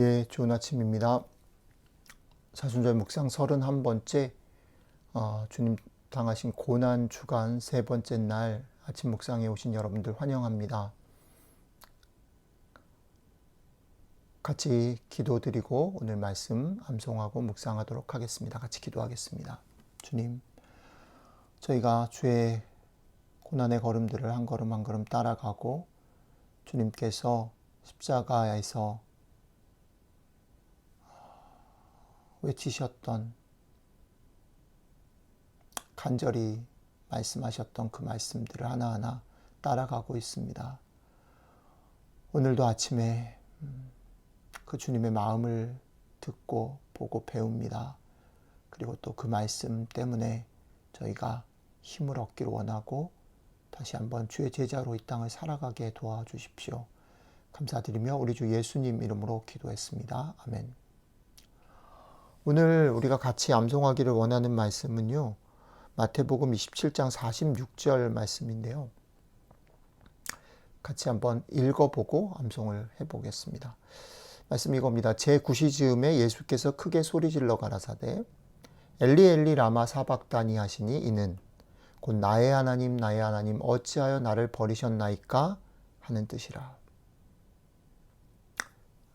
예, 좋은 아침입니다. 사순절 묵상 31번째, 어, 주님 당하신 고난 주간 세 번째 날 아침 묵상에 오신 여러분들 환영합니다. 같이 기도드리고 오늘 말씀 암송하고 묵상하도록 하겠습니다. 같이 기도하겠습니다. 주님, 저희가 주의 고난의 걸음들을 한 걸음 한 걸음 따라가고 주님께서 십자가에서 외치셨던 간절히 말씀하셨던 그 말씀들을 하나하나 따라가고 있습니다. 오늘도 아침에 음, 그 주님의 마음을 듣고 보고 배웁니다. 그리고 또 그 말씀 때문에 저희가 힘을 얻기를 원하고 다시 한번 주의 제자로 이 땅을 살아가게 도와주십시오. 감사드리며 우리 주 예수님 이름으로 기도했습니다. 아멘. 오늘 우리가 같이 암송하기를 원하는 말씀은요. 마태복음 27장 46절 말씀인데요. 같이 한번 읽어보고 암송을 해보겠습니다. 말씀 이겁니다. 제 구시즈음에 예수께서 크게 소리질러 가라사대 엘리 엘리 라마 사박다니 하시니 이는 곧 나의 하나님 나의 하나님 어찌하여 나를 버리셨나이까 하는 뜻이라.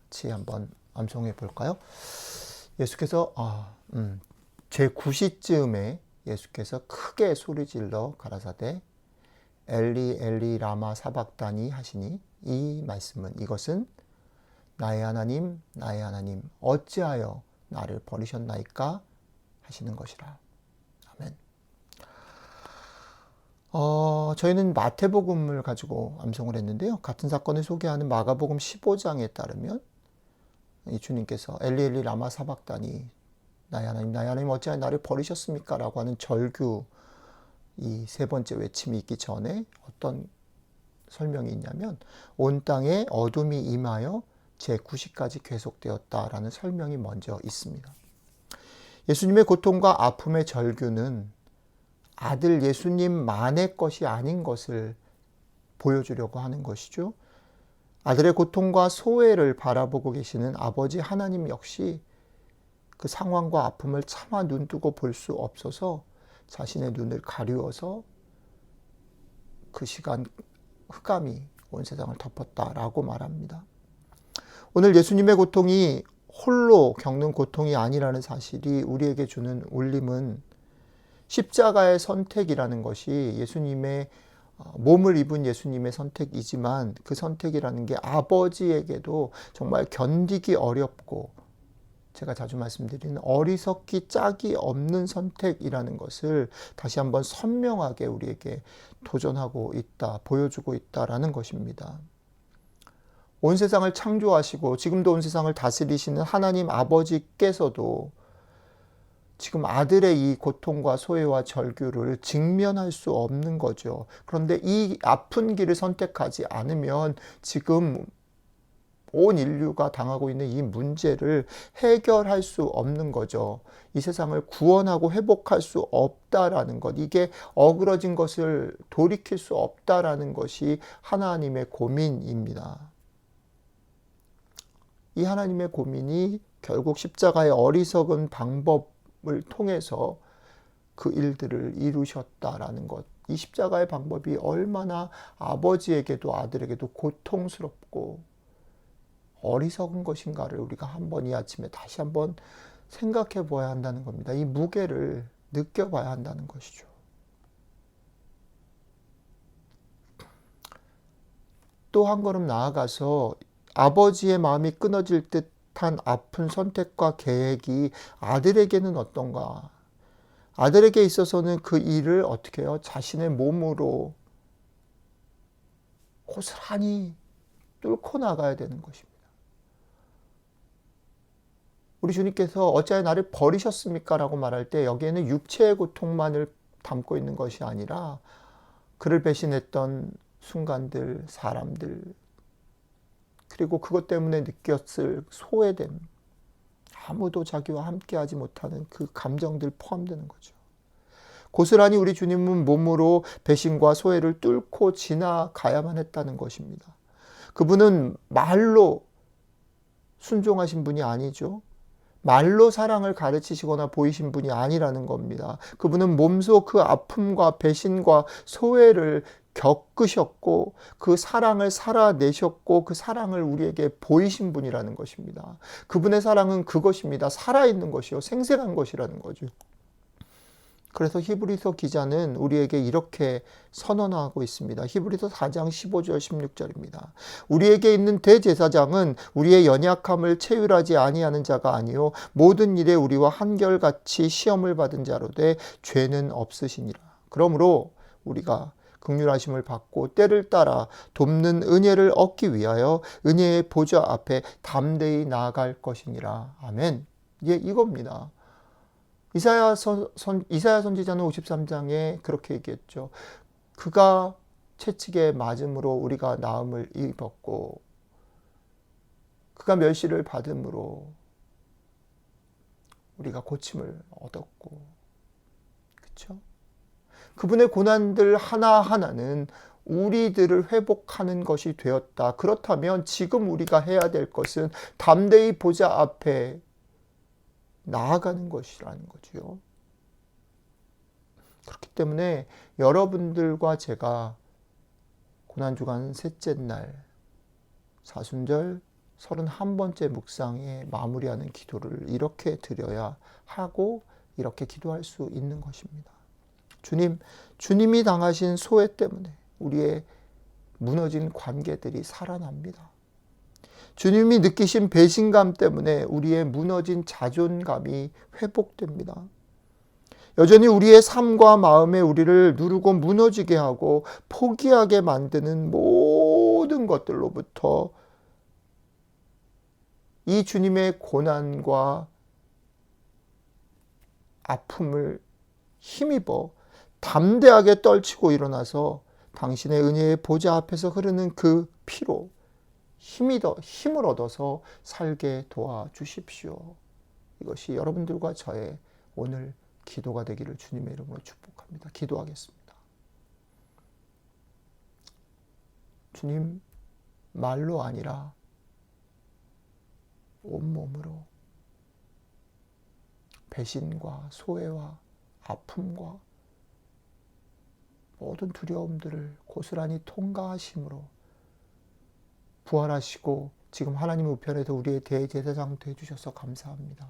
같이 한번 암송해 볼까요? 예수께서 아, 음, 제 9시쯤에 예수께서 크게 소리질러 가라사대 엘리 엘리 라마 사박다니 하시니 이 말씀은 이것은 나의 하나님 나의 하나님 어찌하여 나를 버리셨나이까 하시는 것이라. 아멘. 어, 저희는 마태복음을 가지고 암송을 했는데요. 같은 사건을 소개하는 마가복음 15장에 따르면 이 주님께서 엘리 엘리 라마 사박다니 나의 하나님 나의 하나님 어찌하여 나를 버리셨습니까? 라고 하는 절규 이 세 번째 외침이 있기 전에 어떤 설명이 있냐면 온 땅에 어둠이 임하여 제 9시까지 계속되었다라는 설명이 먼저 있습니다. 예수님의 고통과 아픔의 절규는 아들 예수님만의 것이 아닌 것을 보여주려고 하는 것이죠. 아들의 고통과 소외를 바라보고 계시는 아버지 하나님 역시 그 상황과 아픔을 차마 눈뜨고 볼 수 없어서 자신의 눈을 가리워서 그 시간 흑암이 온 세상을 덮었다라고 말합니다. 오늘 예수님의 고통이 홀로 겪는 고통이 아니라는 사실이 우리에게 주는 울림은 십자가의 선택이라는 것이 예수님의 어, 몸을 입은 예수님의 선택이지만 그 선택이라는 게 아버지에게도 정말 견디기 어렵고 제가 자주 말씀드리는 어리석기 짝이 없는 선택이라는 것을 다시 한번 선명하게 우리에게 도전하고 있다, 보여주고 있다라는 것입니다. 온 세상을 창조하시고 지금도 온 세상을 다스리시는 하나님 아버지께서도 지금 아들의 이 고통과 소외와 절규를 직면할 수 없는 거죠. 그런데 이 아픈 길을 선택하지 않으면 지금 온 인류가 당하고 있는 이 문제를 해결할 수 없는 거죠. 이 세상을 구원하고 회복할 수 없다라는 것. 이게 어그러진 것을 돌이킬 수 없다라는 것이 하나님의 고민입니다. 이 하나님의 고민이 결국 십자가의 어리석은 방법 을 통해서 그 일들을 이루셨다라는 것. 이 십자가의 방법이 얼마나 아버지에게도 아들에게도 고통스럽고 어리석은 것인가를 우리가 한번 이 아침에 다시 한번 생각해 보아야 한다는 겁니다. 이 무게를 느껴봐야 한다는 것이죠. 또 한 걸음 나아가서 아버지의 마음이 끊어질 듯 한 아픈 선택과 계획이 아들에게는 어떤가? 아들에게 있어서는 그 일을 어떻게 해요? 자신의 몸으로 고스란히 뚫고 나가야 되는 것입니다. 우리 주님께서 어찌하여 나를 버리셨습니까? 라고 말할 때 여기에는 육체의 고통만을 담고 있는 것이 아니라 그를 배신했던 순간들, 사람들, 그리고 그것 때문에 느꼈을 소외됨, 아무도 자기와 함께하지 못하는 그 감정들 포함되는 거죠. 고스란히 우리 주님은 몸으로 배신과 소외를 뚫고 지나가야만 했다는 것입니다. 그분은 말로 순종하신 분이 아니죠. 말로 사랑을 가르치시거나 보이신 분이 아니라는 겁니다. 그분은 몸소 그 아픔과 배신과 소외를 겪으셨고 그 사랑을 살아내셨고 그 사랑을 우리에게 보이신 분이라는 것입니다. 그분의 사랑은 그것입니다. 살아있는 것이요. 생생한 것이라는 거죠. 그래서 히브리서 기자는 우리에게 이렇게 선언하고 있습니다. 히브리서 4장 15절 16절입니다. 우리에게 있는 대제사장은 우리의 연약함을 체휼하지 아니하는 자가 아니요 모든 일에 우리와 한결같이 시험을 받은 자로 되 죄는 없으시니라. 그러므로 우리가 극률하심을 받고 때를 따라 돕는 은혜를 얻기 위하여 은혜의 보좌 앞에 담대히 나아갈 것이니라. 아멘. 예, 이겁니다. 이사야 선, 선, 이사야 선지자는 53장에 그렇게 얘기했죠. 그가 채찍에 맞음으로 우리가 나음을 입었고 그가 멸시를 받음으로 우리가 고침을 얻었고 그렇죠? 그분의 고난들 하나하나는 우리들을 회복하는 것이 되었다. 그렇다면 지금 우리가 해야 될 것은 담대히 보좌 앞에 나아가는 것이라는 거지요. 그렇기 때문에 여러분들과 제가 고난주간 셋째 날 사순절 31번째 묵상에 마무리하는 기도를 이렇게 드려야 하고 이렇게 기도할 수 있는 것입니다. 주님, 주님이 당하신 소외 때문에 우리의 무너진 관계들이 살아납니다. 주님이 느끼신 배신감 때문에 우리의 무너진 자존감이 회복됩니다. 여전히 우리의 삶과 마음에 우리를 누르고 무너지게 하고 포기하게 만드는 모든 것들로부터 이 주님의 고난과 아픔을 힘입어 담대하게 떨치고 일어나서 당신의 은혜의 보좌 앞에서 흐르는 그 피로 힘이 더 힘을 얻어서 살게 도와 주십시오. 이것이 여러분들과 저의 오늘 기도가 되기를 주님의 이름으로 축복합니다. 기도하겠습니다. 주님 말로 아니라 온몸으로 배신과 소외와 아픔과 모든 두려움들을 고스란히 통과하심으로 부활하시고 지금 하나님 우편에서 우리의 대제사장 되주셔서 감사합니다.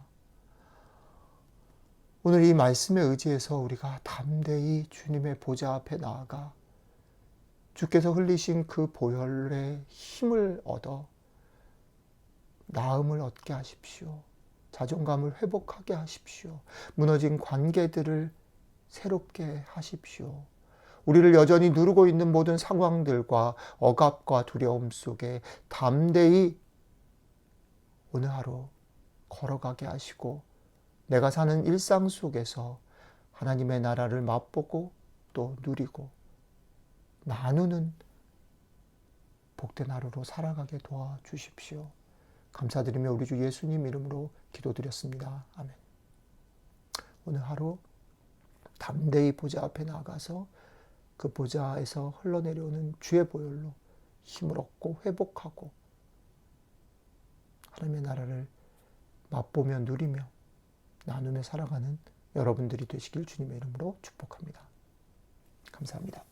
오늘 이 말씀에 의지해서 우리가 담대히 주님의 보좌 앞에 나아가 주께서 흘리신 그 보혈의 힘을 얻어 나음을 얻게 하십시오. 자존감을 회복하게 하십시오. 무너진 관계들을 새롭게 하십시오. 우리를 여전히 누르고 있는 모든 상황들과 억압과 두려움 속에 담대히 오늘 하루 걸어가게 하시고 내가 사는 일상 속에서 하나님의 나라를 맛보고 또 누리고 나누는 복된 하루로 살아가게 도와주십시오. 감사드리며 우리 주 예수님 이름으로 기도드렸습니다. 아멘. 오늘 하루 담대히 보좌 앞에 나가서 그 보좌에서 흘러내려오는 주의 보혈로 힘을 얻고 회복하고 하나님의 나라를 맛보며 누리며 나누며 살아가는 여러분들이 되시길 주님의 이름으로 축복합니다. 감사합니다.